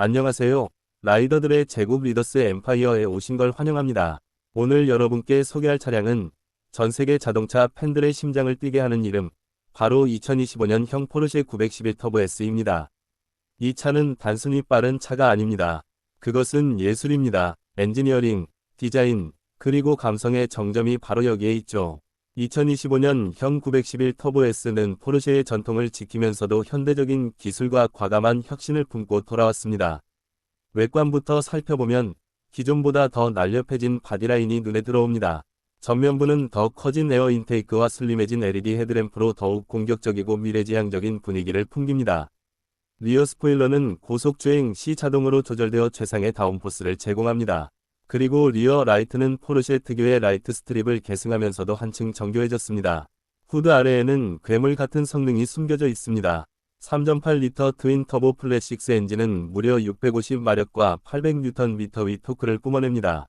안녕하세요. 라이더들의 제국 리더스 엠파이어에 오신 걸 환영합니다. 오늘 여러분께 소개할 차량은 전 세계 자동차 팬들의 심장을 뛰게 하는 이름, 바로 2025년형 포르쉐 911 터보 S입니다. 이 차는 단순히 빠른 차가 아닙니다. 그것은 예술입니다. 엔지니어링, 디자인, 그리고 감성의 정점이 바로 여기에 있죠. 2025년 형 911 터보 S는 포르쉐의 전통을 지키면서도 현대적인 기술과 과감한 혁신을 품고 돌아왔습니다. 외관부터 살펴보면 기존보다 더 날렵해진 바디라인이 눈에 들어옵니다. 전면부는 더 커진 에어 인테이크와 슬림해진 LED 헤드램프로 더욱 공격적이고 미래지향적인 분위기를 풍깁니다. 리어 스포일러는 고속주행 시 자동으로 조절되어 최상의 다운포스를 제공합니다. 그리고 리어 라이트는 포르쉐 특유의 라이트 스트립을 계승하면서도 한층 정교해졌습니다. 후드 아래에는 괴물 같은 성능이 숨겨져 있습니다. 3.8리터 트윈 터보 플랫6 엔진은 무려 650마력과 800Nm 위 토크를 뿜어냅니다.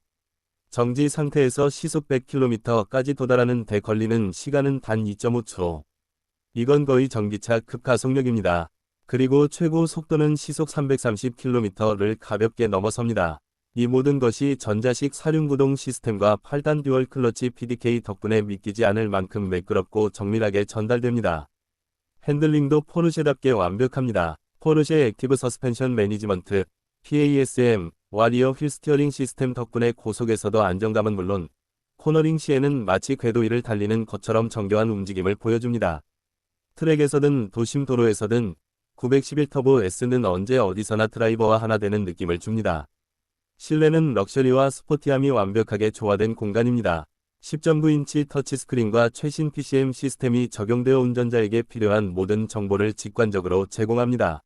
정지 상태에서 시속 100km까지 도달하는 데 걸리는 시간은 단 2.5초. 이건 거의 전기차 급 가속력입니다. 그리고 최고 속도는 시속 330km를 가볍게 넘어섭니다. 이 모든 것이 전자식 사륜구동 시스템과 8단 듀얼 클러치 PDK 덕분에 믿기지 않을 만큼 매끄럽고 정밀하게 전달됩니다. 핸들링도 포르쉐답게 완벽합니다. 포르쉐 액티브 서스펜션 매니지먼트, PASM, 와리어 휠 스티어링 시스템 덕분에 고속에서도 안정감은 물론 코너링 시에는 마치 궤도 위를 달리는 것처럼 정교한 움직임을 보여줍니다. 트랙에서든 도심 도로에서든 911 터보 S는 언제 어디서나 드라이버와 하나 되는 느낌을 줍니다. 실내는 럭셔리와 스포티함이 완벽하게 조화된 공간입니다. 10.9인치 터치스크린과 최신 PCM 시스템이 적용되어 운전자에게 필요한 모든 정보를 직관적으로 제공합니다.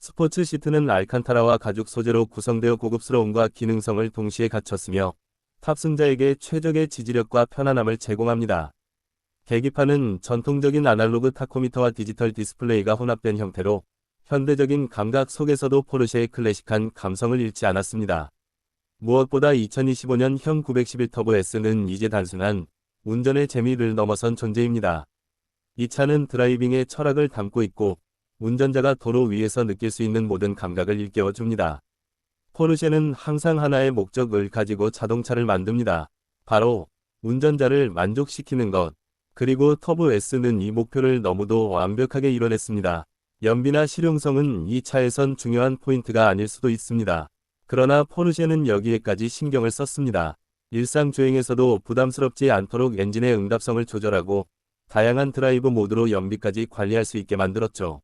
스포츠 시트는 알칸타라와 가죽 소재로 구성되어 고급스러움과 기능성을 동시에 갖췄으며 탑승자에게 최적의 지지력과 편안함을 제공합니다. 계기판은 전통적인 아날로그 타코미터와 디지털 디스플레이가 혼합된 형태로 현대적인 감각 속에서도 포르쉐의 클래식한 감성을 잃지 않았습니다. 무엇보다 2025년형 911 터보 S는 이제 단순한 운전의 재미를 넘어선 존재입니다. 이 차는 드라이빙의 철학을 담고 있고 운전자가 도로 위에서 느낄 수 있는 모든 감각을 일깨워 줍니다. 포르쉐는 항상 하나의 목적을 가지고 자동차를 만듭니다. 바로 운전자를 만족시키는 것. 그리고 터보 S는 이 목표를 너무도 완벽하게 이뤄냈습니다. 연비나 실용성은 이 차에선 중요한 포인트가 아닐 수도 있습니다. 그러나 포르쉐는 여기에까지 신경을 썼습니다. 일상 주행에서도 부담스럽지 않도록 엔진의 응답성을 조절하고 다양한 드라이브 모드로 연비까지 관리할 수 있게 만들었죠.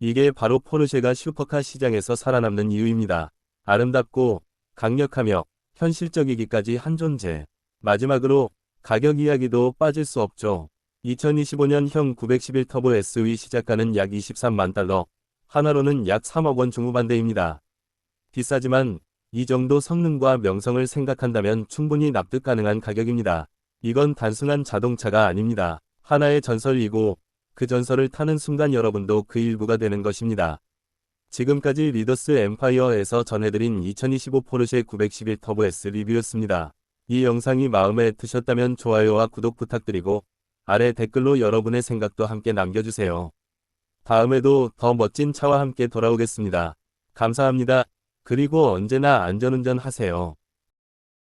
이게 바로 포르쉐가 슈퍼카 시장에서 살아남는 이유입니다. 아름답고 강력하며 현실적이기까지 한 존재. 마지막으로 가격 이야기도 빠질 수 없죠. 2025년형 911 터보 SUV 시작가는 약 23만 달러, 하나로는 약 3억 원 중후반대입니다. 비싸지만 이 정도 성능과 명성을 생각한다면 충분히 납득 가능한 가격입니다. 이건 단순한 자동차가 아닙니다. 하나의 전설이고 그 전설을 타는 순간 여러분도 그 일부가 되는 것입니다. 지금까지 리더스 엠파이어에서 전해드린 2025 포르쉐 911 터보 S 리뷰였습니다. 이 영상이 마음에 드셨다면 좋아요와 구독 부탁드리고 아래 댓글로 여러분의 생각도 함께 남겨주세요. 다음에도 더 멋진 차와 함께 돌아오겠습니다. 감사합니다. 그리고 언제나 안전운전 하세요.